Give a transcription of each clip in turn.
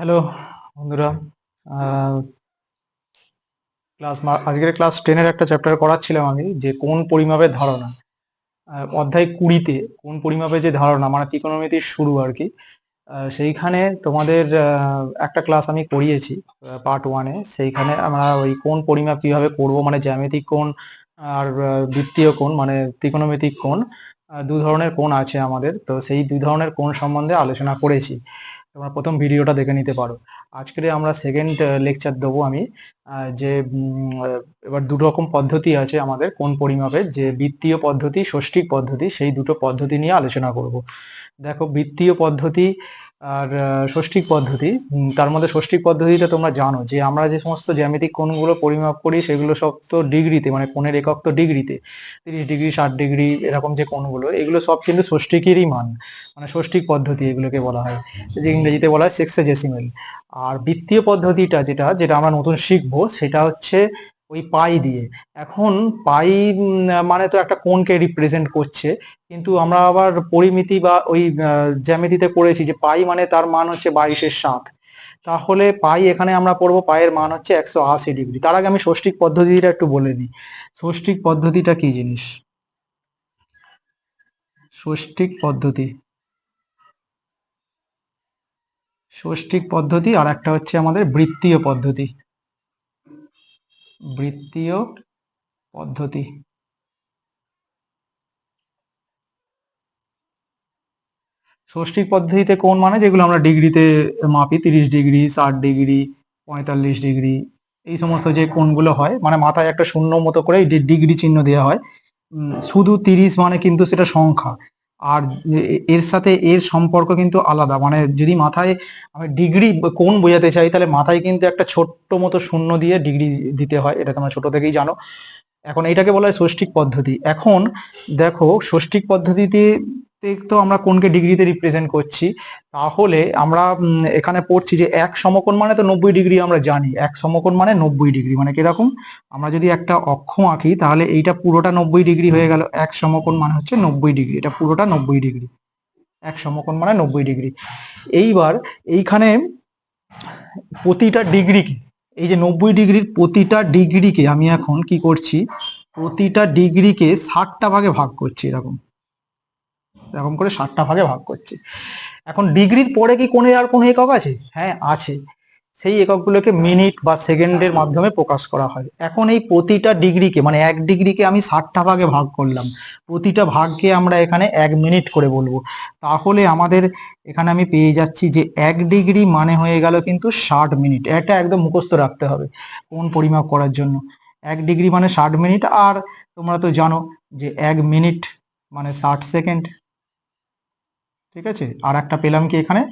Hello বন্ধুরা। Class আজকের class টেনের একটা চ্যাপ্টার করাচ্ছিলাম আমি যে কোন পরিমাপের ধারণা। অধ্যায় কুড়িতে কোন পরিমাপের যে ধারণা মানে ত্রিকোণমিতির শুরু আর কি। সেইখানে তোমাদের একটা ক্লাস আমি করিয়েছি পার্ট ওয়ানে সেইখানে আমরা ওই কোন পরিমাপ কীভাবে করব মানে জ্যামিতিক কোণ আর বৃত্তীয় কোণ মানে ত্রিকোণমিতিক কোণ আহ, দু ধরনের কোণ আছে আমাদের। তো সেই দু ধরনের কোণ সম্বন্ধে আলোচনা করেছি। তোমরা প্রথম ভিডিওটা দেখে নিতে পারো। আজকে আমরা সেকেন্ড লেকচার দেবো আমি যে এবার দুটো রকম পদ্ধতি আছে আমাদের, কোন পরিমাপের, যে বৃত্তীয় পদ্ধতি ষষ্ঠিক পদ্ধতি, সেই দুটো পদ্ধতি নিয়ে আলোচনা করব। দেখো বৃত্তীয় পদ্ধতি আর ষষ্ঠিক পদ্ধতি তার মধ্যে ষষ্ঠিক পদ্ধতিটা তোমরা জানো যে আমরা যে সমস্ত জ্যামিতিক কোণগুলো পরিমাপ করি সেগুলো সব তো ডিগ্রিতে মানে কোণের একক তো ডিগ্রিতে, তিরিশ ডিগ্রি, ষাট ডিগ্রি এরকম যে কোণগুলো, এগুলো সব কিন্তু ষষ্ঠিকেরই মান মানে ষষ্ঠিক পদ্ধতি এগুলোকে বলা হয়, যে ইংরেজিতে বলা হয় সেক্সে সেক্সেজেসিমেল আর বৃত্তীয় পদ্ধতিটা যেটা যেটা আমরা নতুন শিখব সেটা হচ্ছে ওই পাই দিয়ে। এখন পাই মানে তো একটা কোণকে রিপ্রেজেন্ট করছে। কিন্তু আমরা আবার পরিমিতি বা ওই জ্যামিতিতে পড়েছি যে পাই মানে তার মান হচ্ছে বাইশের সাত। তাহলে পাই এখানে আমরা পড়ব পায়ের মান হচ্ছে একশো আশি ডিগ্রি। তার আগে আমি ষষ্ঠিক পদ্ধতিটা একটু বলে দিই। ষষ্ঠিক পদ্ধতিটা কি জিনিস? ষষ্ঠিক পদ্ধতি। ষষ্ঠিক পদ্ধতি আর একটা হচ্ছে আমাদের বৃত্তীয় পদ্ধতি। বৃত্তীয় পদ্ধতি। ষষ্ঠিক পদ্ধতিতে কোন মানে? যেগুলো আমরা ডিগ্রিতে মাপি, তিরিশ ডিগ্রি, ষাট ডিগ্রি, পঁয়তাল্লিশ ডিগ্রি, এই সমস্ত যে কোণগুলো হয় মানে মাথায় একটা শূন্য মতো করে ডিগ্রি চিহ্ন দেওয়া হয়। শুধু তিরিশ মানে কিন্তু সেটা সংখ্যা। আর এর সাথে এর সম্পর্ক কিন্তু আলাদা। মানে যদি মাথায় আমি ডিগ্রি কোন বোঝাতে চাই, তাহলে মাথায় কিন্তু একটা ছোট্ট মতো শূন্য দিয়ে ডিগ্রি দিতে হয়, এটা তোমরা ছোট থেকেই জানো। এখন এটাকে বলা হয় ষষ্ঠিক পদ্ধতি। এখন দেখো, ষষ্ঠিক পদ্ধতিতে তে তো আমরা কোনকে ডিগ্রিতে রিপ্রেজেন্ট করছি, তাহলে আমরা এখানে পড়ছি যে এক সমকোণ মানে তো নব্বই ডিগ্রি আমরা জানি, এক সমকোণ মানে নব্বই ডিগ্রি মানে কীরকম? আমরা যদি একটা অক্ষ আঁকি, তাহলে এইটা পুরোটা নব্বই ডিগ্রি হয়ে গেল, এক সমকোণ মানে হচ্ছে নব্বই ডিগ্রি এটা পুরোটা নব্বই ডিগ্রি এক সমকোণ মানে নব্বই ডিগ্রি এইবার এইখানে প্রতিটা ডিগ্রিকে এই যে নব্বই ডিগ্রির প্রতিটা ডিগ্রিকে আমি এখন কি করছি, প্রতিটা ডিগ্রিকে ষাটটা ভাগে ভাগ করছি এরকম। এরকম করে ষাটটা ভাগে ভাগ করছি। এখন ডিগ্রির পরে কি কোনো আর কোনো একক আছে? হ্যাঁ আছে। সেই এককগুলোকে মিনিট বা সেকেন্ডের মাধ্যমে প্রকাশ করা হয়। এখন এই প্রতিটা ডিগ্রিকে মানে এক ডিগ্রিকে আমি ষাটটা ভাগে ভাগ করলাম, প্রতিটা ভাগকে আমরা এখানে এক মিনিট করে বলব। তাহলে আমাদের এখানে আমি পেয়ে যাচ্ছি যে এক ডিগ্রি মানে হয়ে গেল কিন্তু ষাট মিনিট। এটা একদম মুখস্থ রাখতে হবে কোন পরিমাপ করার জন্য। এক ডিগ্রি মানে ষাট মিনিট, আর তোমরা তো জানো যে এক মিনিট মানে ষাট সেকেন্ড। ঠিক আছে? আর একটা পেলাম কি এখানে?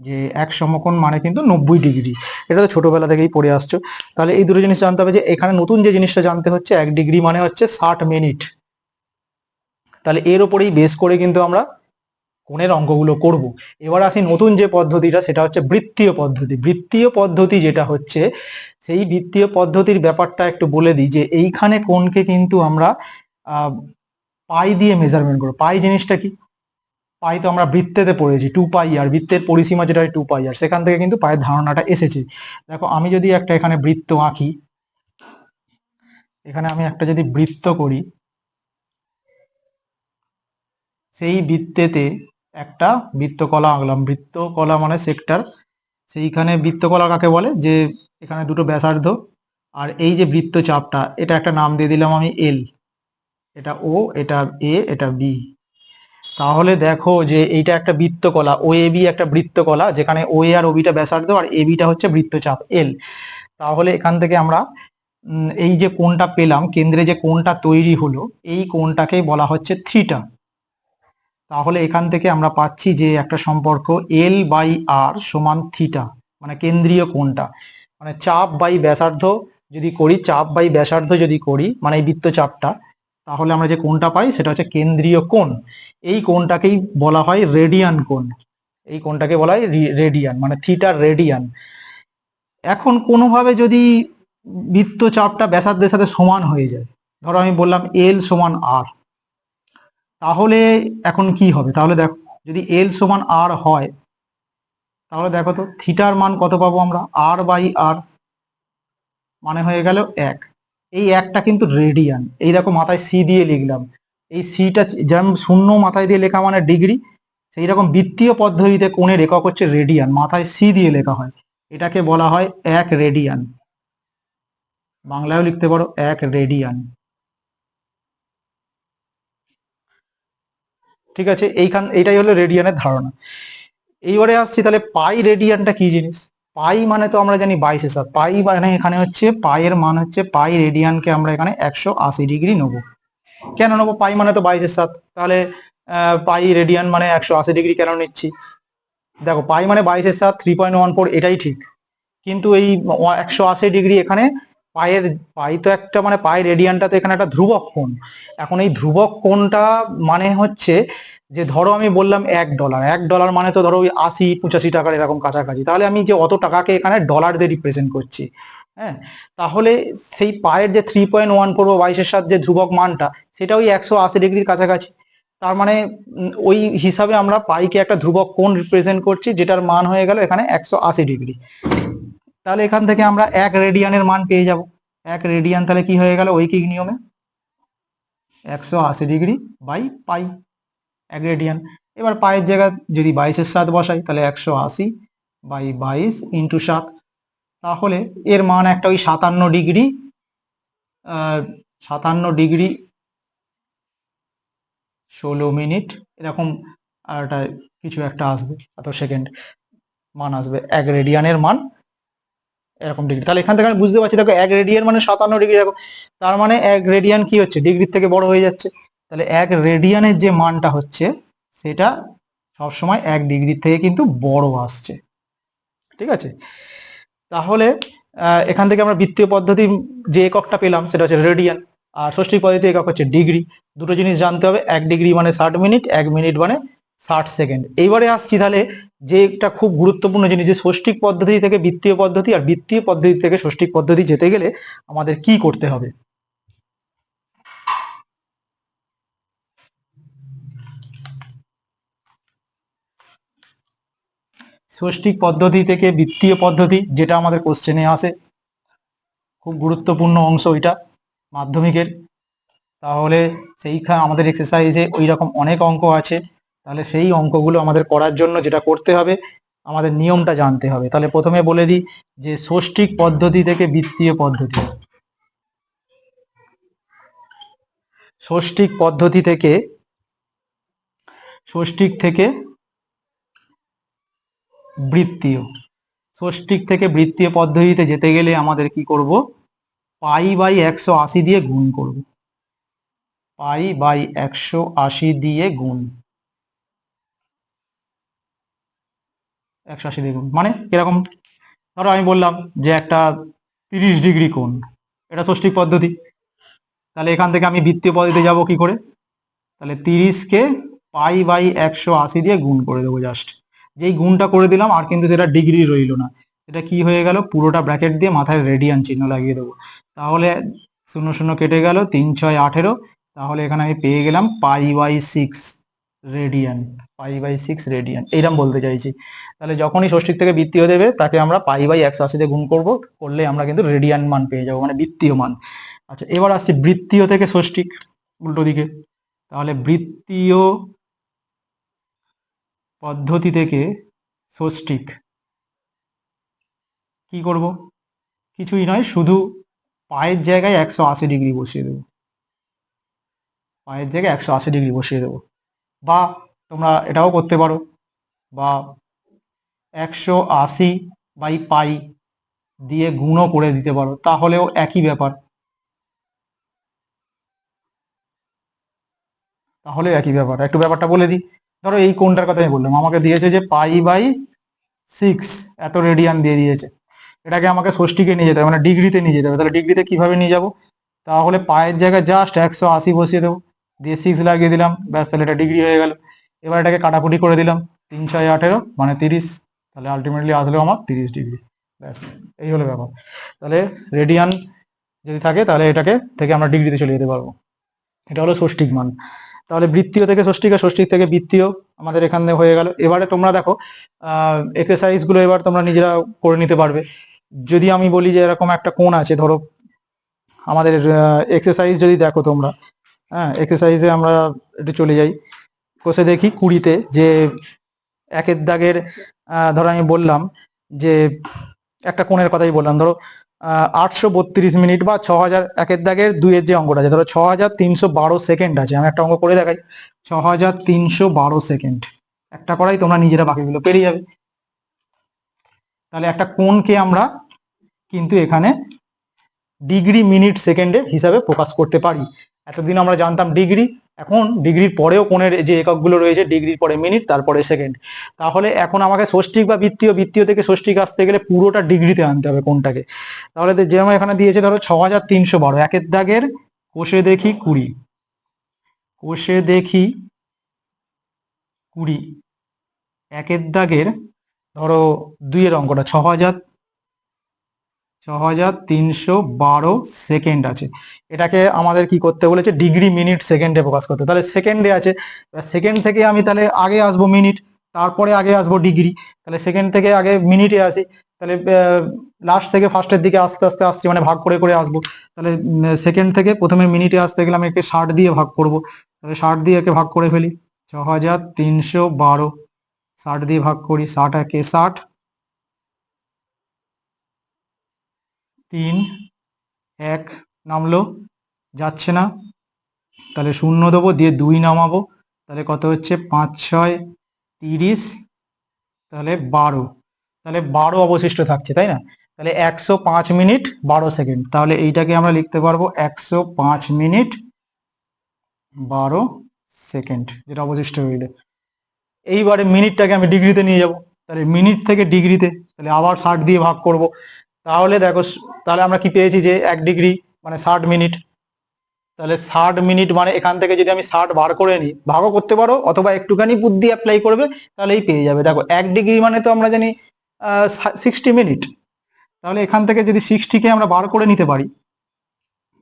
যে এক সমকোণ মানে কিন্তু নব্বই ডিগ্রি। এটা তো ছোটবেলা থেকেই পড়ে আসছো। তাহলে এই দুটো জিনিস জানতে হবে যে এখানে নতুন যে জিনিসটা জানতে হচ্ছে, এক ডিগ্রি মানে হচ্ছে ষাট মিনিট। তাহলে এর ওপরেই বেস করে কিন্তু আমরা কোণের অঙ্কগুলো করব। এবার আসি নতুন যে পদ্ধতিটা, সেটা হচ্ছে বৃত্তীয় পদ্ধতি। বৃত্তীয় পদ্ধতি যেটা হচ্ছে, সেই বৃত্তীয় পদ্ধতির ব্যাপারটা একটু বলে দিই যে এইখানে কোণকে কিন্তু আমরা পাই দিয়ে মেজারমেন্ট করব। পাই জিনিসটা কি? পাই তো আমরা বৃত্তেতে পড়েছি টু পাই আর বৃত্তের পরিসীমা যেটা টু পাই আর সেখান থেকে কিন্তু পায়ের ধারণাটা এসেছে। দেখো, আমি যদি একটা এখানে বৃত্ত আঁকি, এখানে আমি একটা যদি বৃত্ত করি, সেই বৃত্তেতে একটা বৃত্তকলা আঁকলাম। বৃত্তকলা মানে সেক্টর সেইখানে বৃত্তকলা কাকে বলে? যে এখানে দুটো ব্যাসার্ধ, আর এই যে বৃত্তচাপটা, এটা একটা নাম দিয়ে দিলাম আমি এল এটা ও এটা এ এটা বি তাহলে দেখো যে এইটা একটা বৃত্তকলা ও এ বি একটা বৃত্তকলা, যেখানে ও এ আর ওবিটা ব্যাসার্ধ আর এ বিটা হচ্ছে বৃত্তচাপ এল তাহলে এখান থেকে আমরা এই যে কোণটা পেলাম, কেন্দ্রে যে কোণটা তৈরি হলো, এই কোণটাকে বলা হচ্ছে থ্রিটা তাহলে এখান থেকে আমরা পাচ্ছি যে একটা সম্পর্ক এল বাই আর সমান থিটা মানে কেন্দ্রীয় কোণটা। মানে চাপ বাই ব্যাসার্ধ যদি করি, চাপ বাই ব্যাসার্ধ যদি করি মানে এই বৃত্তচাপটা তাহলে আমরা যে কোণটা পাই সেটা হচ্ছে কেন্দ্রীয় কোণ। এই কোণটাকেই বলা হয় রেডিয়ান কোণ। এই কোণটাকে বলা হয় রেডিয়ান মানে থিটার রেডিয়ান এখন কোনোভাবে যদি বৃত্তচাপটা ব্যাসার্ধের সাথে সমান হয়ে যায়, ধরো আমি বললাম এল সমান আর তাহলে এখন কি হবে? তাহলে দেখো, যদি এল সমান আর হয়, তাহলে দেখো তো থিটার মান কত পাবো আমরা? আর বাই আর মানে হয়ে গেল এক। এই একটা কিন্তু রেডিয়ান এই দেখো মাথায় সি দিয়ে লিখলাম। এই সিটা যেমন শূন্য মাথায় দিয়ে লেখা মানে ডিগ্রি সেই রকম বৃত্তীয় পদ্ধতিতে কোণের একক হচ্ছে রেডিয়ান মাথায় সি দিয়ে লেখা হয়। এটাকে বলা হয় এক রেডিয়ান বাংলায়ও লিখতে পারো, এক রেডিয়ান ঠিক আছে, এইখান, এইটাই হলো রেডিয়ানের ধারণা। এইবারে আসছি তাহলে পাই রেডিয়ানটা কি জিনিস? পাই মানে তো আমরা জানি বাইশের সাত পাই মানে এখানে হচ্ছে পাইয়ের মান হচ্ছে পাই রেডিয়ানকে আমরা এখানে একশো আশি ডিগ্রি নেব। কেন নেব? পাই মানে তো বাইশের সাত তাহলে পাই রেডিয়ান মানে একশো আশি ডিগ্রি কেন নিচ্ছি? দেখো, পাই মানে বাইশের সাত থ্রি পয়েন্ট ওয়ান ফোর এটাই ঠিক। কিন্তু এই একশো আশি ডিগ্রি এখানে পায়ের পাই তো একটা মানে পাই রেডিয়ানটা তো এখানে একটা ধ্রুবক কোণ। এখন এই ধ্রুবক কোণটা মানে হচ্ছে যে ধরো আমি বললাম এক ডলার এক ডলার মানে তো ধরো ওই আশি, পঁচাশি টাকার এরকম কাছাকাছি। তাহলে আমি যে অত টাকাকে এখানে ডলার দিয়ে রিপ্রেজেন্ট করছি হ্যাঁ? তাহলে সেই পায়ের যে থ্রি পয়েন্ট ওয়ান ফোর বাইশের সাথে যে ধ্রুবক মানটা, সেটা ওই একশো আশি ডিগ্রির কাছাকাছি। তার মানে ওই হিসাবে আমরা পাইকে একটা ধ্রুবক কোণ রিপ্রেজেন্ট করছি, যেটার মান হয়ে গেল এখানে একশো আশি ডিগ্রি। তাহলে এখান থেকে আমরা এক রেডিয়ানের মান পেয়ে যাব। এক রেডিয়ান তাহলে কি হয়ে গেল? ঐকিক নিয়মে? একশো আশি ডিগ্রি বাই পাই এক রেডিয়ান এবার পায়ের জায়গায় যদি বাইশের সাত বসাই, তাহলে একশো আশি বাই বাইশ ইন্টু সাত। তাহলে এর মান একটা ওই সাতান্ন ডিগ্রি সাতান্ন ডিগ্রি ষোলো মিনিট এরকম একটা কিছু একটা আসবে, এত সেকেন্ড মান আসবে। এক রেডিয়ানের মান এরকম ডিগ্রি তাহলে এখান থেকে আমি বুঝতে পারছি, দেখো এক রেডিয়ান মানে সাতান্ন ডিগ্রি দেখো। তার মানে এক রেডিয়ান কি হচ্ছে? ডিগ্রির থেকে বড় হয়ে যাচ্ছে। তাহলে এক রেডিয়ানের যে মানটা হচ্ছে, সেটা সবসময় এক ডিগ্রির থেকে কিন্তু বড় আসছে। ঠিক আছে? তাহলে এখান থেকে আমরা বৃত্তীয় পদ্ধতি যে এককটা পেলাম, সেটা হচ্ছে রেডিয়ান আর ষষ্ঠী পদ্ধতি একক হচ্ছে ডিগ্রি দুটো জিনিস জানতে হবে, এক ডিগ্রি মানে ষাট মিনিট এক মিনিট মানে ষাট সেকেন্ড এইবারে আসছি তাহলে যে একটা খুব গুরুত্বপূর্ণ জিনিস, যে ষষ্ঠিক পদ্ধতি থেকে বৃত্তীয় পদ্ধতি আর বৃত্তীয় পদ্ধতি থেকে ষষ্ঠিক পদ্ধতি যেতে গেলে আমাদের কি করতে হবে? ষষ্ঠিক পদ্ধতি থেকে বৃত্তীয় পদ্ধতি, যেটা আমাদের কোশ্চেনে আসে। খুব গুরুত্বপূর্ণ অংশ ওইটা মাধ্যমিকের। তাহলে সেইখানে আমাদের এক্সারসাইজে ওই রকম অনেক অঙ্ক আছে। তাহলে সেই অঙ্কগুলো আমাদের করার জন্য যেটা করতে হবে, আমাদের নিয়মটা জানতে হবে। তাহলে প্রথমে বলে দিই যে ষষ্ঠিক পদ্ধতি থেকে বৃত্তীয় পদ্ধতি। ষষ্ঠিক পদ্ধতি থেকে ষষ্ঠিক থেকে বৃত্তীয়। ষষ্ঠিক থেকে বৃত্তীয় পদ্ধতিতে যেতে গেলে আমাদের কি করব? পাই বাই একশো আশি দিয়ে গুণ করব। পাই বাই একশো আশি দিয়ে গুণ। একশো আশি দিয়ে গুণ। মানে কীরকম ধরো আমি বললাম যে একটা তিরিশ ডিগ্রি কোণ, এটা ষষ্ঠিক পদ্ধতি। তাহলে এখান থেকে আমি বৃত্তীয় পদ্ধতিতে যাব কি করে? তাহলে তিরিশকে পাই বাই একশো আশি দিয়ে গুণ করে দেবো জাস্ট যেই গুণটা করে দিলাম, আর কিন্তু সেটা ডিগ্রি রইল না। এটা কি হয়ে গেল? পুরোটা ব্র্যাকেট দিয়ে মাথায় রেডিয়ান চিহ্ন লাগিয়ে দেবো। তাহলে শূন্য শূন্য কেটে গেল, তিন, ছয়, আঠেরো। তাহলে এখানে আমি পেয়ে গেলাম pi by six radian pi by six radian এইরকম বলতে চাইছি। তাহলে যখনই ষষ্ঠীর থেকে বৃত্তীয় দেবে তাকে আমরা পাই বাই একশো আশিতে গুণ করব। করলে আমরা কিন্তু রেডিয়ান মান পেয়ে যাব মানে বৃত্তীয় মান। আচ্ছা এবার আসছি বৃত্তীয় থেকে ষষ্ঠী, উল্টো দিকে। তাহলে বৃত্তীয় পদ্ধতি থেকে ষষ্ঠিক কি করব? কিছুই নয়, শুধু পায়ের জায়গায় একশো আশি ডিগ্রি বসিয়ে দেবো। পায়ের জায়গায় একশো আশি ডিগ্রি বসিয়ে দেবো। বা তোমরা এটাও করতে পারো, বা একশো আশি বাই পাই দিয়ে গুণও করে দিতে পারো, তাহলেও একই ব্যাপার। তাহলে একই ব্যাপার। একটু ব্যাপারটা বলে দিই। ধরো এই কোনটার কথা আমি বললাম। আমাকে দিয়েছে যে পাই বাই সিক্স, এত রেডিয়ান দিয়ে দিয়েছে। এটাকে আমাকে ষষ্ঠীকে নিয়ে যেতে হবে মানে ডিগ্রিতে নিয়ে যেতে হবে। তাহলে ডিগ্রিতে কীভাবে নিয়ে যাব? তাহলে পায়ের জায়গায় জাস্ট একশো আশি বসিয়ে দেবো। দিয়ে সিক্স লাগিয়ে দিলাম, ব্যাস তাহলে এটা ডিগ্রি হয়ে গেল। এবার এটাকে কাটাকুটি করে দিলাম, তিন, ছয়, আঠেরো মানে তিরিশ। তাহলে আলটিমেটলি আসলেও আমার তিরিশ ডিগ্রি। ব্যাস, এই হলো ব্যাপার। তাহলে রেডিয়ান যদি থাকে, তাহলে এটাকে থেকে আমরা ডিগ্রিতে চলে যেতে পারব। এটা হলো ষষ্ঠিক মান। তাহলে বৃত্তীয় থেকে ষষ্ঠিক আর ষষ্ঠিক থেকে বৃত্তীয় আমাদের এখানে হয়ে গেল। এবারে তোমরা দেখো এক্সারসাইজগুলো এবার তোমরা নিজেরা করে নিতে পারবে। যদি আমি বলি যে এরকম একটা কোণ আছে, ধরো আমাদের এক্সারসাইজ যদি দেখো তোমরা হ্যাঁ এক্সারসাইজে আমরা একটু চলে যাই। কষে দেখি কুড়িতে যে একের দাগের ধরো আমি বললাম যে একটা কোণের কথাই বললাম। ধরো আটশো বত্রিশ মিনিট বা ছ হাজার একের দাগের দুইয়ের যে অঙ্কটা আছে ধরো ছ হাজার তিনশো বারো সেকেন্ড আছে। আমি একটা অঙ্ক করে দেখাই। ছ হাজার তিনশো বারো সেকেন্ড। একটা করাই তোমরা নিজেরা বাকিগুলো পেরিয়ে যাবে। তাহলে একটা কোনকে আমরা কিন্তু এখানে ডিগ্রি মিনিট সেকেন্ডে হিসাবে প্রকাশ করতে পারি। এতদিন আমরা জানতাম ডিগ্রি। এখন ডিগ্রির পরেও কোণের যে এককগুলো রয়েছে, ডিগ্রির পরে মিনিট, তারপরে সেকেন্ড। তাহলে এখন আমাকে ষষ্ঠিক বা বৃত্তীয় বৃত্তীয় থেকে ষষ্ঠিক আসতে গেলে পুরোটা ডিগ্রিতে আনতে হবে কোনটাকে তাহলে যেরকম এখানে দিয়েছে, ধরো ছ হাজার তিনশো বারো। একের দাগের কোষে দেখি কুড়ি। কোষে দেখি কুড়ি। একের দাগের ধরো দুইয়ের অঙ্কটা, ছ হাজার ছ হাজার তিনশো বারো সেকেন্ড আছে। এটাকে আমাদের কি করতে বলেছে? ডিগ্রি মিনিট সেকেন্ডে প্রকাশ করতে। তাহলে সেকেন্ডে আছে। সেকেন্ড থেকে আমি তাহলে আগে আসব মিনিট তারপরে আগে আসব ডিগ্রি তাহলে সেকেন্ড থেকে আগে মিনিটে আসি। তাহলে লাস্ট থেকে ফার্স্টের দিকে আস্তে আস্তে আসছি মানে ভাগ করে করে আসব। তাহলে সেকেন্ড থেকে প্রথমে মিনিটে আসতে গেলে আমি একে ষাট দিয়ে ভাগ করব। তাহলে ষাট দিয়ে একে ভাগ করে ফেলি। ছ হাজার তিনশো বারো। ষাট দিয়ে ভাগ করি। ষাট একে ষাট। তিন, এক নামলো, যাচ্ছে না। তাহলে শূন্য দেবো, দিয়ে দুই নামাবো। তাহলে কত হচ্ছে? পাঁচ, ছয়, তিরিশ, তাহলে বারো। তাহলে বারো অবশিষ্ট থাকছে, তাই না? তাহলে একশো পাঁচ মিনিট বারো সেকেন্ড। তাহলে এইটাকে আমরা লিখতে পারব একশো পাঁচ মিনিট বারো সেকেন্ড, যেটা অবশিষ্ট রইল। এইবারে মিনিটটাকে আমি ডিগ্রিতে নিয়ে যাব। তাহলে মিনিট থেকে ডিগ্রিতে, তাহলে আবার ষাট দিয়ে ভাগ করব। তাহলে দেখো, তাহলে আমরা কি পেয়েছি যে এক ডিগ্রি মানে ষাট মিনিট তাহলে ষাট মিনিট মানে এখান থেকে যদি আমি ষাট বার করে নিই, ভাগও করতে পারো, অথবা একটুখানি বুদ্ধি অ্যাপ্লাই করবে, তাহলেই পেয়ে যাবে। দেখো, এক ডিগ্রি মানে তো আমরা জানি সিক্সটি মিনিট তাহলে এখান থেকে যদি সিক্সটিকে আমরা বার করে নিতে পারি,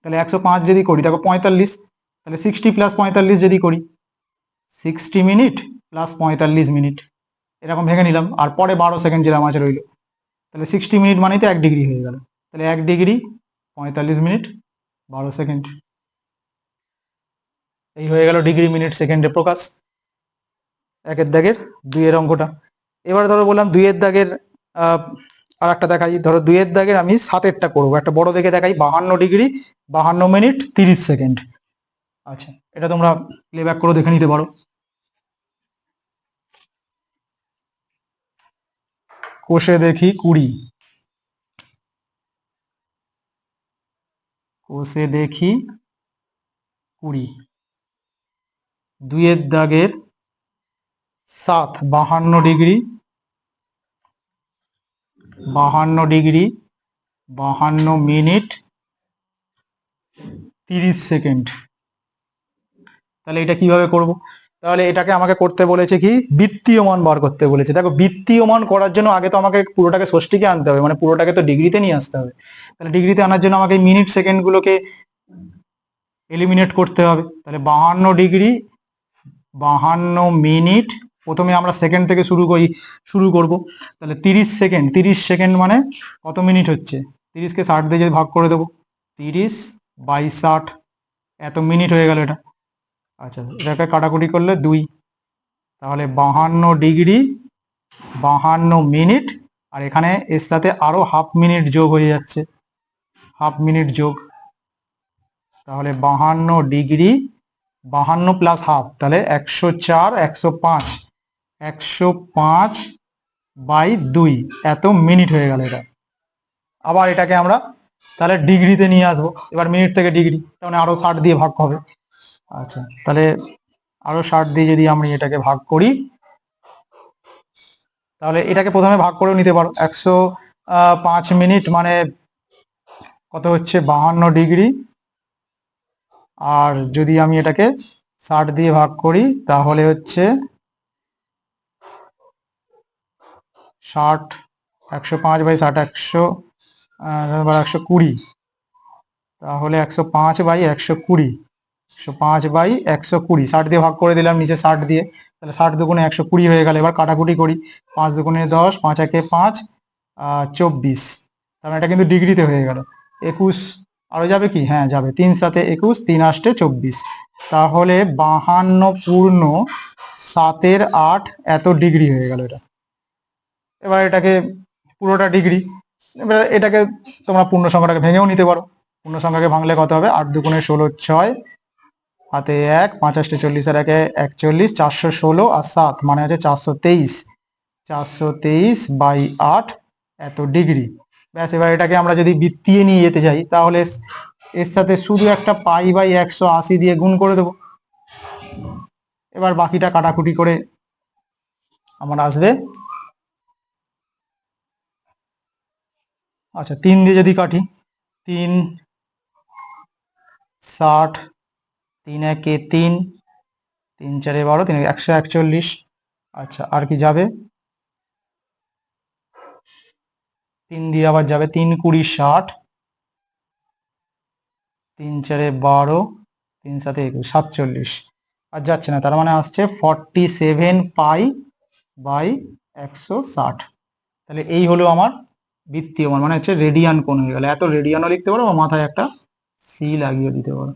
তাহলে একশো পাঁচ যদি করি, দেখো পঁয়তাল্লিশ, তাহলে সিক্সটি প্লাস পঁয়তাল্লিশ যদি করি সিক্সটি মিনিট প্লাস পঁয়তাল্লিশ মিনিট এরকম ভেঙে নিলাম, আর পরে বারো সেকেন্ড যেরকম আছে রইল। তাহলে সিক্সটি মিনিট মানেই তো এক ডিগ্রি হয়ে গেল। তাহলে এক ডিগ্রি পঁয়তাল্লিশ মিনিট বারো সেকেন্ড এই হয়ে গেল ডিগ্রি মিনিট সেকেন্ডে প্রকাশ। একের দাগের দুইয়ের অঙ্কটা। এবার ধরো বললাম দুইয়ের দাগের আর একটা দেখাই। ধরো দুইয়ের দাগের আমি সাতেরটা করব। একটা বড় দেখে দেখাই, বাহান্ন ডিগ্রি বাহান্ন মিনিট তিরিশ সেকেন্ড আচ্ছা এটা তোমরা প্লেব্যাক করে দেখে নিতে পারো। কোষে দেখি কুড়ি। কোষে দেখি কুড়ি। দুইয়ের দাগের সাত, বাহান্ন ডিগ্রি। বাহান্ন ডিগ্রি, বাহান্ন মিনিট তিরিশ সেকেন্ড। তাহলে এটা কীভাবে করব? তাহলে এটাকে আমাকে করতে বলেছে কি? বৃত্তীয় মান বার করতে বলেছে। দেখো বৃত্তীয় মান করার জন্য আগে তো আমাকে পুরোটাকে ষষ্ঠীকে আনতে হবে মানে পুরোটাকে তো ডিগ্রিতে নিয়ে আসতে হবে। তাহলে ডিগ্রিতে আনার জন্য আমাকে মিনিট সেকেন্ড গুলোকে এলিমিনেট করতে হবে। তাহলে বাহান্ন ডিগ্রি, বাহান্ন মিনিট, প্রথমে আমরা সেকেন্ড থেকে শুরু করি, শুরু করব। তাহলে তিরিশ সেকেন্ড তিরিশ সেকেন্ড মানে কত মিনিট হচ্ছে? তিরিশকে ষাট দিয়ে ভাগ করে দেবো, তিরিশ বাই ষাট, এত মিনিট হয়ে গেল এটা। আচ্ছা এটাকে কাটাকুটি করলে দুই। তাহলে বাহান্ন ডিগ্রি, বাহান্ন মিনিট, আর এখানে এর সাথে আরও হাফ মিনিট যোগ হয়ে যাচ্ছে। হাফ মিনিট যোগ। তাহলে বাহান্ন ডিগ্রি, বাহান্ন প্লাস হাফ, তাহলে একশো চার, একশো পাঁচ। একশো পাঁচ বাই দুই, এত মিনিট হয়ে গেল এটা। আবার এটাকে আমরা তাহলে ডিগ্রিতে নিয়ে আসব। এবার মিনিট থেকে ডিগ্রি তাহলে আরও ষাট দিয়ে ভাগ হবে। আচ্ছা তাহলে আরও ষাট দিয়ে যদি আমি এটাকে ভাগ করি, তাহলে এটাকে প্রথমে ভাগ করেও নিতে পারো। একশো পাঁচ মিনিট মানে কত হচ্ছে? বাহান্ন ডিগ্রি। আর যদি আমি এটাকে ষাট দিয়ে ভাগ করি, তাহলে হচ্ছে ষাট, একশো পাঁচ বাই ষাট, একশো একশো কুড়ি। তাহলে একশো পাঁচ বাই একশো কুড়ি। একশো পাঁচ বাই একশো কুড়ি। ষাট দিয়ে ভাগ করে দিলাম নিচে ষাট দিয়ে। তাহলে ষাট দুগুণে একশো কুড়ি হয়ে গেল। এবার কাটাকুটি করি। পাঁচ দুগুণে দশ, পাঁচ একে পাঁচ চব্বিশ। তার এটা কিন্তু ডিগ্রিতে হয়ে গেল। একুশ, আরও যাবে কি? হ্যাঁ যাবে। তিন সাথে একুশ, তিন আষ্টে চব্বিশ। তাহলে বাহান্ন পূর্ণ সাতের আট, এত ডিগ্রি হয়ে গেল এটা। এবার এটাকে পুরোটা ডিগ্রি। এবার এটাকে তোমরা পূর্ণ সংখ্যাটাকে ভেঙেও নিতে পারো। পূর্ণ সংখ্যাকে ভাঙলে কত হবে? আট দুগুণে ষোলো ছয়। হাতে এক, পাঁচাশটি চল্লিশ আর একে একচল্লিশ, চারশো ষোলো আর সাত মানে হচ্ছে চারশো তেইশ। চারশো তেইশ বাই আট, এত ডিগ্রি। ব্যাস, এবার এটাকে আমরা যদি বৃত্তিয়ে নিয়ে যেতে চাই তাহলে এর সাথে শুধু একটা পাই বাই একশো আশি দিয়ে গুণ করে দেবো। এবার বাকিটা কাটাকুটি করে আমার আসবে। আচ্ছা তিন দিয়ে যদি কাটি, তিন, ষাট তিন একে তিন তিন চারে বারো, তিন একে একশো একচল্লিশ। আচ্ছা আর কি যাবে? তিন দিয়ে আবার যাবে তিন কুড়ি ষাট। তিন চারে বারো, তিন সাথে একুশ, সাতচল্লিশ। আর যাচ্ছে না, তার মানে আসছে ফর্টি সেভেন পাই বাই একশো ষাট। তাহলে এই হলো আমার বৃত্তীয় মান মানে হচ্ছে রেডিয়ান কোণ হয়ে গেল। এত রেডিয়ানও লিখতে পারো বা মাথায় একটা সি লাগিয়ে দিতে পারো।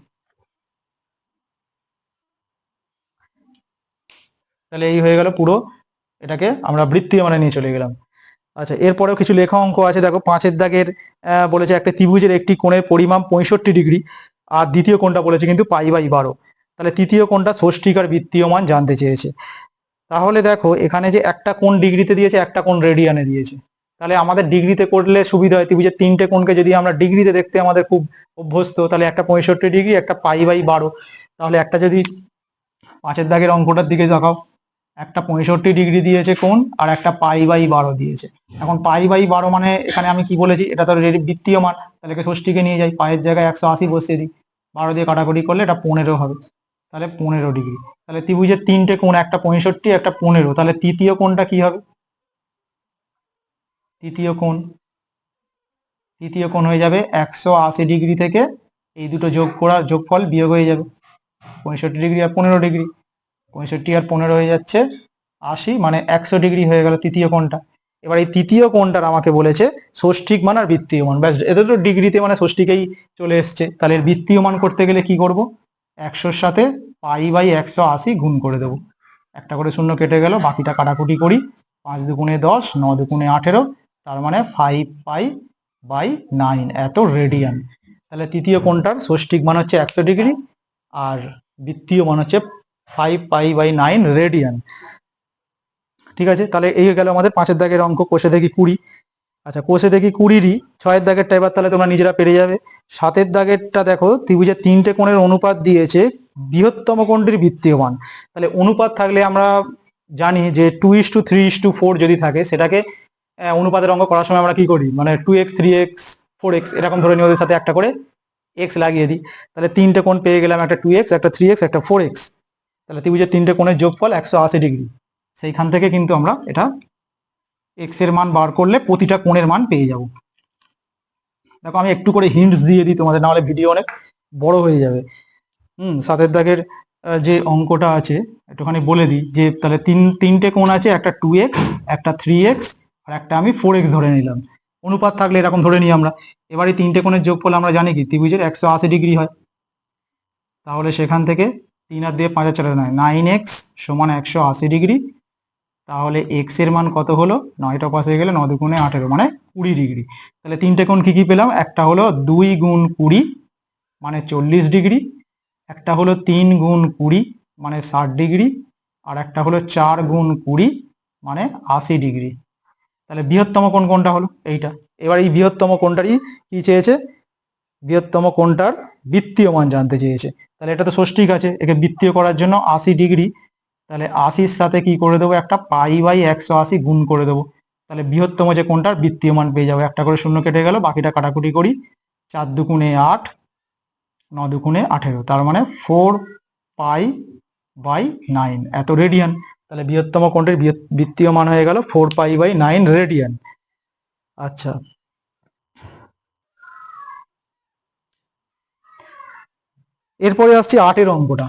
তাহলে এই হয়ে গেল পুরো এটাকে আমরা বৃত্তীয় মানে নিয়ে চলে গেলাম। আচ্ছা এরপরেও কিছু লেখা অঙ্ক আছে। দেখো, পাঁচের দাগের বলেছে একটা ত্রিভুজের একটি কোণের পরিমাণ পঁয়ষট্টি ডিগ্রি, আর দ্বিতীয় কোণটা বলেছে কিন্তু পাই বাই বারো। তাহলে তৃতীয় কোণটা ষষ্ঠিকার বৃত্তীয় মান জানতে চেয়েছে। তাহলে দেখো, এখানে যে একটা কোণ ডিগ্রিতে দিয়েছে, একটা কোণ রেডিয়ানে দিয়েছে। তাহলে আমাদের ডিগ্রিতে করলে সুবিধা হয়, ত্রিভুজের তিনটে কোণকে যদি আমরা ডিগ্রিতে দেখতে আমাদের খুব অভ্যস্ত, তাহলে একটা পঁয়ষট্টি ডিগ্রি, একটা পাই বাই বারো। তাহলে একটা যদি পাঁচের দাগের অঙ্কটার দিকে দেখাও। একটা পঁয়ষট্টি ডিগ্রি দিয়েছে কোণ আর একটা পাই বাই বারো দিয়েছে। এখন পাই বাই বারো মানে এখানে আমি কি বলেছি, এটা তো বৃত্তীয় মান, তাহলে ষষ্ঠীকে নিয়ে যাই, পায়ের জায়গায় একশো আশি বসিয়ে দিই। বারো দিয়ে কাটাকুটি করলে এটা পনেরো হবে, তাহলে পনেরো ডিগ্রি। তাহলে ত্রিভুজের তিনটে কোণ, একটা পঁয়ষট্টি, একটা পনেরো, তাহলে তৃতীয় কোণটা কি হবে? তৃতীয় কোণ তৃতীয় কোণ হয়ে যাবে একশো আশি ডিগ্রি থেকে এই দুটো যোগ করা যোগফল বিয়োগ হয়ে যাবে, পঁয়ষট্টি ডিগ্রি আর পনেরো ডিগ্রি। পঁয়ষট্টি আর পনেরো হয়ে যাচ্ছে, আশি মানে একশো ডিগ্রি হয়ে গেল তৃতীয় কোণটা। এবার এই তৃতীয় কোণটার আমাকে বলেছে ষষ্ঠিক মান আর বৃত্তীয় মান। ব্যাস, এদের তো ডিগ্রিতে মানে ষষ্ঠিকেই চলে এসছে। তাহলে বৃত্তীয় মান করতে গেলে কি করব? একশোর সাথে পাই বাই একশো আশি গুণ করে দেবো। একটা করে শূন্য কেটে গেল, বাকিটা কাটাকুটি করি। পাঁচ দুগুণে দশ, ন দুগুণে আঠেরো, তার মানে ফাইভ পাই বাই নাইন এত রেডিয়ান তাহলে তৃতীয় কোণটার ষষ্ঠিক মান হচ্ছে একশো ডিগ্রি আর বৃত্তীয় মান হচ্ছে five pi by nine radian. ঠিক আছে? তাহলে এই গেল আমাদের পাঁচের দাগের অঙ্ক, কোষে দেখি কুড়ি। আচ্ছা কোষে দেখি কুড়িরই। ছয়ের দাগেরটা এবার তাহলে তোমরা নিজেরা পেরে যাবে। সাতের দাগেরটা দেখো, ত্রিভুজের তিনটে কোণের অনুপাত দিয়েছে বৃহত্তম কোণটির বৃত্তীয় মান তাহলে অনুপাত থাকলে আমরা জানি যে two is to three is to four যদি থাকে, সেটাকে অনুপাতের অঙ্ক করার সময় আমরা কি করি? মানে two X, three X, four X, এরকম ধরে নিয়ে ওদের সাথে একটা করে এক্স লাগিয়ে দিই। তাহলে তিনটে কোণ পেয়ে গেলাম একটা টু এক্স, একটা থ্রি এক্স, একটা ফোর এক্স। তাহলে ত্রিভুজের তিনটে কোণের যোগফল একশো আশি ডিগ্রি। সেইখান থেকে কিন্তু আমরা এটা এক্সের মান বার করলে প্রতিটা কোণের মান পেয়ে যাব। দেখো, আমি একটু করে হিন্টস দিয়ে দিই তোমাদের, নাহলে ভিডিও অনেক বড় হয়ে যাবে। হুম, সাতের দাগের যে অঙ্কটা আছে, একটুখানি বলে দিই যে, তাহলে তিন, তিনটে কোণ আছে, একটা টু এক্স একটা থ্রি এক্স আর একটা আমি ফোর এক্স ধরে নিলাম। অনুপাত থাকলে এরকম ধরে নিই আমরা। এবার তিনটে কোণের যোগফল আমরা জানি কি, ত্রিভুজের একশো আশি ডিগ্রি হয়। তাহলে সেখান থেকে তিন আর দিয়ে পাঁচ আর চার নয়। নাইন এক্স সমান একশো আশি ডিগ্রি। তাহলে এক্সের মান কত হলো? নয়টা পাশে গেলে ন দুগুণে আঠেরো মানে কুড়ি ডিগ্রি। তাহলে তিনটে কোণ কি কি পেলাম? একটা হলো দুই গুণ কুড়ি মানে চল্লিশ ডিগ্রি। একটা হলো তিন গুণ কুড়ি মানে ষাট ডিগ্রি। আর একটা হলো চার গুণ কুড়ি মানে আশি ডিগ্রি। তাহলে বৃহত্তম কোণ কোনটা হলো? এইটা। এবার এই বৃহত্তম কোণটারই কি চেয়েছে? বৃহত্তম কোণটার বৃত্তীয় মান জানতে চেয়েছে। তাহলে এটা তো ষষ্ঠিক আছে। একে বৃত্তীয় করার জন্য আশি ডিগ্রি। তাহলে আশির সাথে কি করে দেবো? একটা পাই বাই একশো আশি গুণ করে দেবো। তাহলে বৃহত্তম যে কোনটার? বৃত্তীয় মান পেয়ে যাব। একটা করে শূন্য কেটে গেল। বাকিটা কাটাকুটি করি। চার দুগুণে আট, ন দুগুণে আঠেরো। তার মানে ফোর পাই বাই নাইন। এত রেডিয়ান। তাহলে বৃহত্তম বৃহৎ- বৃত্তীয় মান হয়ে গেল four pi by nine radian. আচ্ছা। এরপরে আসছি আটের অঙ্কটা।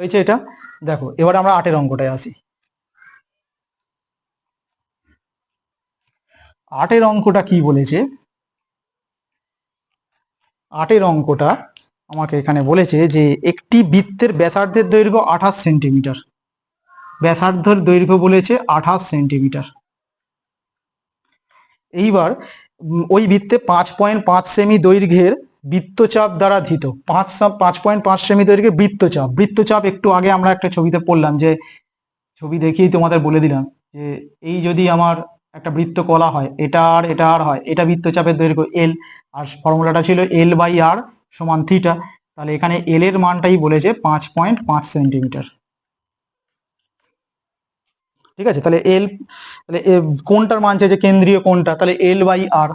হয়েছে এটা? দেখো, এবার আমরা আটের অঙ্কটায় আসি। আটের অঙ্কটা কি বলেছে? আটের অঙ্কটা আমাকে এখানে বলেছে যে একটি বৃত্তের ব্যাসার্ধের দৈর্ঘ্য আঠাশ সেন্টিমিটার। ব্যাসার্ধের দৈর্ঘ্য বলেছে আঠাশ সেন্টিমিটার। এইবার ওই বৃত্তে পাঁচ পয়েন্ট পাঁচ সেমি দৈর্ঘ্যের বৃত্তচাপ দ্বারা ধৃত। পাঁচ পাঁচ পয়েন্ট পাঁচ সেমি দৈর্ঘ্যের বৃত্তচাপ। বৃত্তচাপ একটু আগে আমরা একটা ছবিতে পড়লাম যে, ছবি দেখিয়েই তোমাদের বলে দিলাম যে, এই যদি আমার একটা বৃত্ত কলা হয়, এটা আর এটা আর হয়, এটা বৃত্তচাপের দৈর্ঘ্য এল আর ফর্মুলাটা ছিল এল বাই আর সমান থিটা তাহলে এখানে এল এর মানটাই বলেছে পাঁচ পয়েন্ট পাঁচ সেন্টিমিটার। ঠিক আছে? তাহলে এল তাহলে কোনটার মান চাইছে কেন্দ্রীয় কোনটা? তাহলে এল বাই আর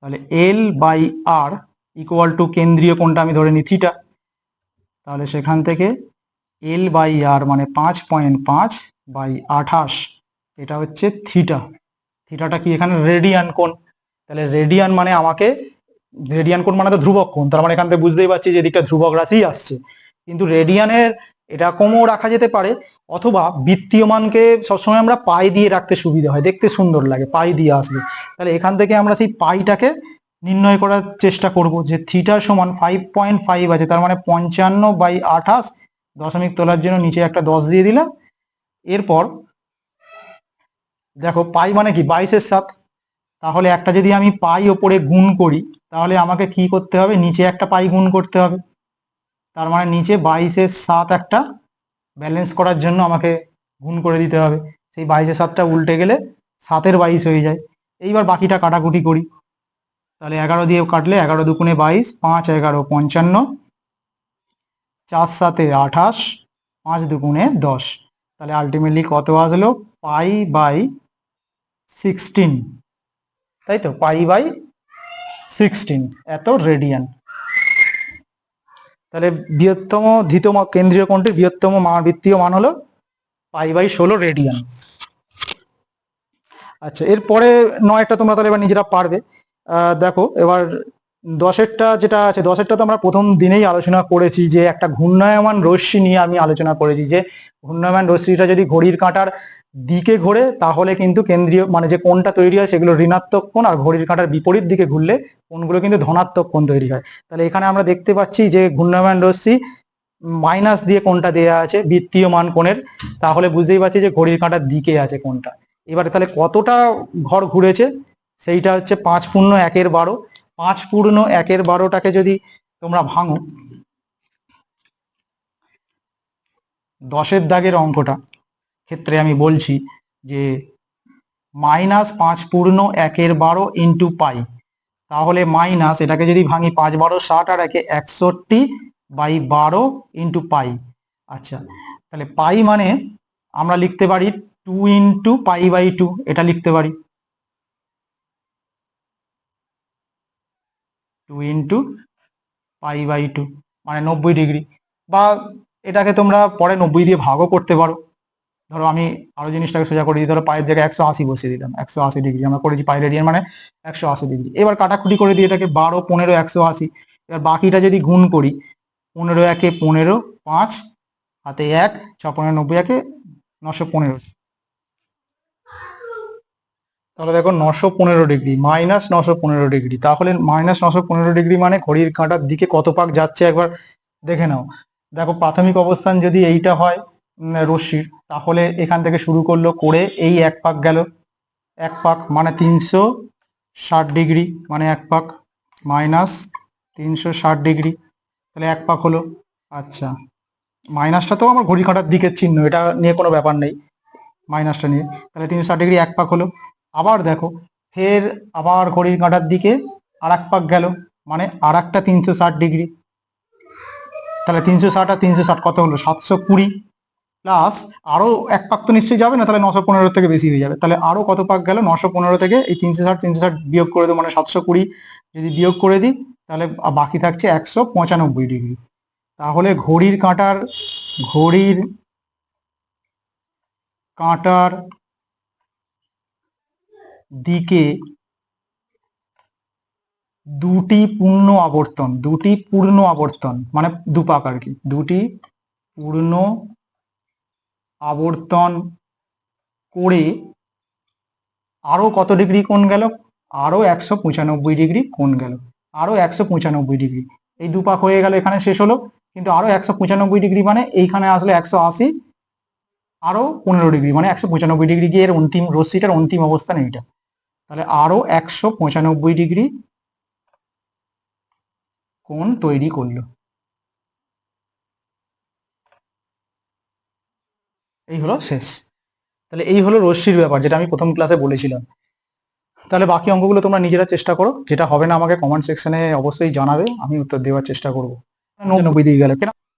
তাহলে L by R equal to কেন্দ্রীয় কোনটা আমি ধরে নিই? থিটা তাহলে সেখান থেকে এল বাই আর মানে পাঁচ পয়েন্ট পাঁচ বাই আঠাশ, এটা হচ্ছে থিটা থিটাটা কি এখানে রেডিয়ান কোণ? তাহলে রেডিয়ান মানে আমাকে রেডিয়ান কোণ মানে তো ধ্রুবক কোণ। তার মানে এখান থেকে বুঝতেই পারছি যে এদিকটা ধ্রুবক রাশি আসছে। কিন্তু রেডিয়ানের এটা এরকমও রাখা যেতে পারে অথবা বৃত্তীয় মানকে সবসময় আমরা পাই দিয়ে রাখতে সুবিধা হয়, দেখতে সুন্দর লাগে, পাই দিয়ে আসবে তাহলে এখান থেকে আমরা সেই পাইটাকে নির্ণয় করার চেষ্টা করব যে থিটা সমান ফাইভ পয়েন্ট ফাইভ আছে, তার মানে পঞ্চান্ন বাই আঠাশ দশমিক তোলার জন্য নিচে একটা দশ দিয়ে দিলাম। এরপর দেখো পাই মানে কি? বাইশের সাত তাহলে একটা যদি আমি পাই ওপরে গুণ করি, তাহলে আমাকে কি করতে হবে? নিচে একটা পাই গুণ করতে হবে। তার মানে নিচে বাইশের সাত একটা ব্যালেন্স করার জন্য আমাকে গুণ করে দিতে হবে। সেই বাইশে সাতটা উল্টে গেলে সাতের বাইশ হয়ে যায়। এইবার বাকিটা কাটাকুটি করি। তাহলে এগারো দিয়ে কাটলে এগারো দুগুণে বাইশ, পাঁচ এগারো পঞ্চান্ন, চার সাতে আঠাশ, পাঁচ দুগুণে দশ। তাহলে আলটিমেটলি কত আসলো? পাই বাই সিক্সটিন তাই তো? পাই বাই সিক্সটিন এত রেডিয়ান তাহলে বৃহত্তম ধৃতম কেন্দ্রীয় কোণটির বৃহত্তম বৃত্তীয় মান হলো পাই বাই ষোলো রেডিয়ান। আচ্ছা এরপরে নয়টা তোমরা তাহলে এবার নিজেরা পারবে। দেখো, এবার দশেরটা যেটা আছে, দশেরটা তো আমরা প্রথম দিনেই আলোচনা করেছি যে একটা ঘূর্ণায়মান রশ্মি নিয়ে আমি আলোচনা করেছি যে ঘূর্ণায়মান রশ্মিটা যদি ঘড়ির কাঁটার দিকে ঘোরে, তাহলে কিন্তু কেন্দ্রীয় মানে যে কোণটা তৈরি হয় সেগুলো ঋণাত্মক কোণ আর ঘড়ির কাঁটার বিপরীত দিকে ঘুরলে কোণগুলো কিন্তু ধনাত্মক কোণ তৈরি হয়। তাহলে এখানে আমরা দেখতে পাচ্ছি যে ঘূর্ণায়মান রশ্মি মাইনাস দিয়ে কোনটা দেয়া আছে বৃত্তীয় মান কোণের, তাহলে বুঝতেই পারছি যে ঘড়ির কাঁটার দিকে আছে কোনটা এবারে তাহলে কতটা ঘর ঘুরেছে? সেইটা হচ্ছে পাঁচ পূর্ণ একের বারো। পাঁচ পূর্ণ একের বারোটাকে যদি তোমরা ভাঙো, দশের দাগের অঙ্কটা, ক্ষেত্রে আমি বলছি যে মাইনাস পাঁচ পূর্ণ একের বারো ইন্টু পাই। তাহলে মাইনাস, এটাকে যদি ভাঙি পাঁচ, বারো, ষাট আর একে একষট্টি বাই বারো ইন্টু পাই। আচ্ছা তাহলে পাই মানে আমরা লিখতে পারি two into pi by two এটা লিখতে পারি। Two into pi by two মানে নব্বই ডিগ্রি বা এটাকে তোমরা পরে নব্বই দিয়ে ভাগও করতে পারো। ধরো আমি আরও জিনিসটাকে সোজা করে দিই, ধরো পায়ের জায়গায় একশো আশি বসিয়ে দিলাম, একশো আশি ডিগ্রি আমরা করেছি পায়ের রেডিয়ান মানে একশো আশি ডিগ্রি এবার কাটাকুটি করে দিই এটাকে বারো, পনেরো, একশো আশি। এবার বাকিটা যদি গুণ করি, পনেরো একে পনেরো, পাঁচ হাতে এক, ছ, পনেরো, নব্বই একে নশো পনেরো। তাহলে দেখো নশো পনেরো ডিগ্রি, মাইনাস নশো পনেরো ডিগ্রি, তাহলে মাইনাস নশো পনেরো ডিগ্রি মানে ঘড়ির কাঁটার দিকে কত পাক যাচ্ছে একবার দেখে নাও। দেখো প্রাথমিক অবস্থান যদি এইটা হয় রশ্মির, তাহলে এখান থেকে শুরু করল, করে এই এক পাক গেল। এক পাক মানে তিনশো ষাট ডিগ্রি মানে এক পাক মাইনাস তিনশো ষাট ডিগ্রি, তাহলে এক পাক হলো। আচ্ছা মাইনাসটা তো আমার ঘড়ি কাঁটার দিকের চিহ্ন, এটা নিয়ে কোনো ব্যাপার নেই, মাইনাসটা নিয়ে। তাহলে তিনশো ষাট ডিগ্রি এক পাক হলো। আবার দেখো, ফের আবার ঘড়ির কাঁটার দিকে আর এক পাক গেল মানে আর একটা তিনশো ষাট ডিগ্রি। তাহলে তিনশো ষাট আর তিনশো ষাট কত হলো? সাতশো কুড়ি। প্লাস আরও এক পাক তো নিশ্চয়ই যাবে না? তাহলে নশো পনেরো থেকে বেশি হয়ে যাবে। তাহলে আরও কত পাক গেল? নশো পনেরো থেকে এই তিনশো ষাট তিনশো ষাট বিয়োগ করে দেবো মানে সাতশো কুড়ি। যদি বিয়োগ করে দিই, তাহলে বাকি থাকছে একশো পঁচানব্বই ডিগ্রি। তাহলে ঘড়ির কাঁটার ঘড়ির কাঁটার দিকে দুটি পূর্ণ আবর্তন, দুটি পূর্ণ আবর্তন মানে দুপাক আর কি, দুটি পূর্ণ আবর্তন করে আরও কত ডিগ্রি কোণ গেল? আরও একশো পঁচানব্বই ডিগ্রি কোণ গেল। আরও একশো পঁচানব্বই ডিগ্রি। এই দুপাক হয়ে গেল, এখানে শেষ হলো। কিন্তু আরও একশো পঁচানব্বই ডিগ্রি মানে এইখানে আসলে একশো আশি, আরও পনেরো ডিগ্রি মানে একশো পঁচানব্বই ডিগ্রি গিয়ে এর অন্তিম রশ্মিটার অন্তিম অবস্থান এইটা। তাহলে আরও একশো পঁচানব্বই ডিগ্রি কোণ তৈরি করল। এই হলো শেষ। তাহলে এই হলো রশ্মির ব্যাপার, যেটা আমি প্রথম ক্লাসে বলেছিলাম। তাহলে বাকি অঙ্কগুলো তোমরা নিজেরা চেষ্টা করো। যেটা হবে না আমাকে কমেন্ট সেকশনে অবশ্যই জানাবে, আমি উত্তর দেওয়ার চেষ্টা করব। নব্বই দিয়ে গেল, কেন?